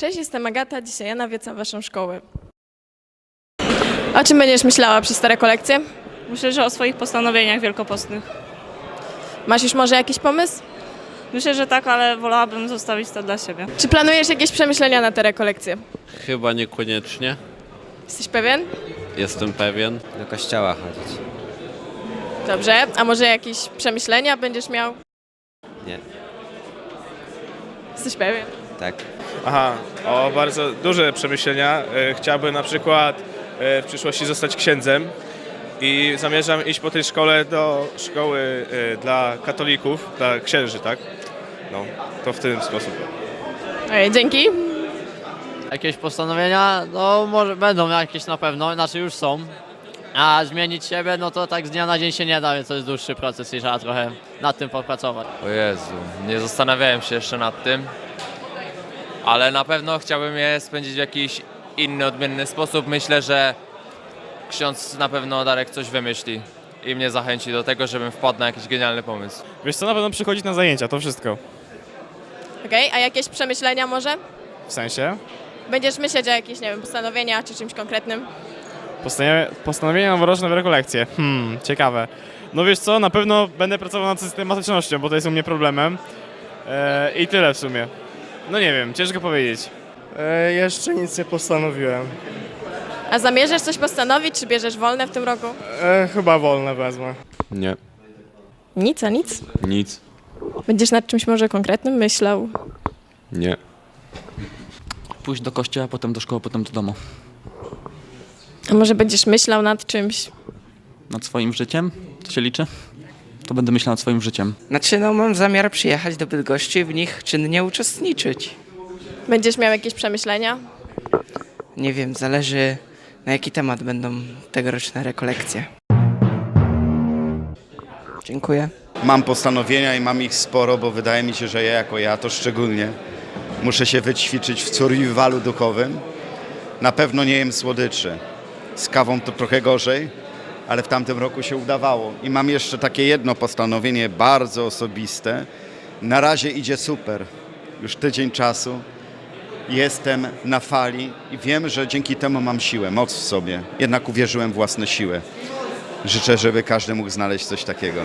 Cześć, jestem Agata, dzisiaj ja nawiedzam waszą szkołę. O czym będziesz myślała przez te rekolekcje? Myślę, że o swoich postanowieniach wielkopostnych. Masz już może jakiś pomysł? Myślę, że tak, ale wolałabym zostawić to dla siebie. Czy planujesz jakieś przemyślenia na te rekolekcje? Chyba niekoniecznie. Jesteś pewien? Jestem pewien. Do kościoła chodzić. Dobrze, a może jakieś przemyślenia będziesz miał? Nie. Jesteś pewien? Tak. Aha, o bardzo duże przemyślenia. E, Chciałbym na przykład e, w przyszłości zostać księdzem i zamierzam iść po tej szkole do szkoły e, dla katolików, dla księży, tak? No, to w ten sposób. Ojej, dzięki. Jakieś postanowienia? No może będą jakieś na pewno, znaczy już są. A zmienić siebie, no to tak z dnia na dzień się nie da, więc to jest dłuższy proces i trzeba trochę nad tym popracować. O Jezu, nie zastanawiałem się jeszcze nad tym, ale na pewno chciałbym je spędzić w jakiś inny, odmienny sposób. Myślę, że ksiądz na pewno Darek coś wymyśli i mnie zachęci do tego, żebym wpadł na jakiś genialny pomysł. Wiesz co, na pewno przychodzić na zajęcia, to wszystko. Okej, a jakieś przemyślenia może? W sensie? Będziesz myśleć o jakichś, nie wiem, postanowieniach czy czymś konkretnym? Postanowienia, postanowienia noworoczne w rekolekcje. Hmm, ciekawe. No wiesz co, na pewno będę pracował nad systematycznością, bo to jest u mnie problemem. E, I tyle w sumie. No nie wiem, ciężko powiedzieć. E, jeszcze nic nie postanowiłem. A zamierzasz coś postanowić, czy bierzesz wolne w tym roku? E, chyba wolne wezmę. Nie, Nic, a nic. nic. Będziesz nad czymś może konkretnym myślał? Nie. Pójść do kościoła, potem do szkoły, potem do domu. A może będziesz myślał nad czymś? Nad swoim życiem, to się liczy? To będę myślał nad swoim życiem. Znaczy, no mam zamiar przyjechać do Bydgoszczy i w nich czynnie uczestniczyć. Będziesz miał jakieś przemyślenia? Nie wiem, zależy na jaki temat będą tegoroczne rekolekcje. Dziękuję. Mam postanowienia i mam ich sporo, bo wydaje mi się, że ja jako ja to szczególnie muszę się wyćwiczyć w survivalu duchowym. Na pewno nie jem słodyczy. Z kawą to trochę gorzej, ale w tamtym roku się udawało. I mam jeszcze takie jedno postanowienie bardzo osobiste. Na razie idzie super. Już tydzień czasu. Jestem na fali i wiem, że dzięki temu mam siłę, moc w sobie. Jednak uwierzyłem w własne siły. Życzę, żeby każdy mógł znaleźć coś takiego.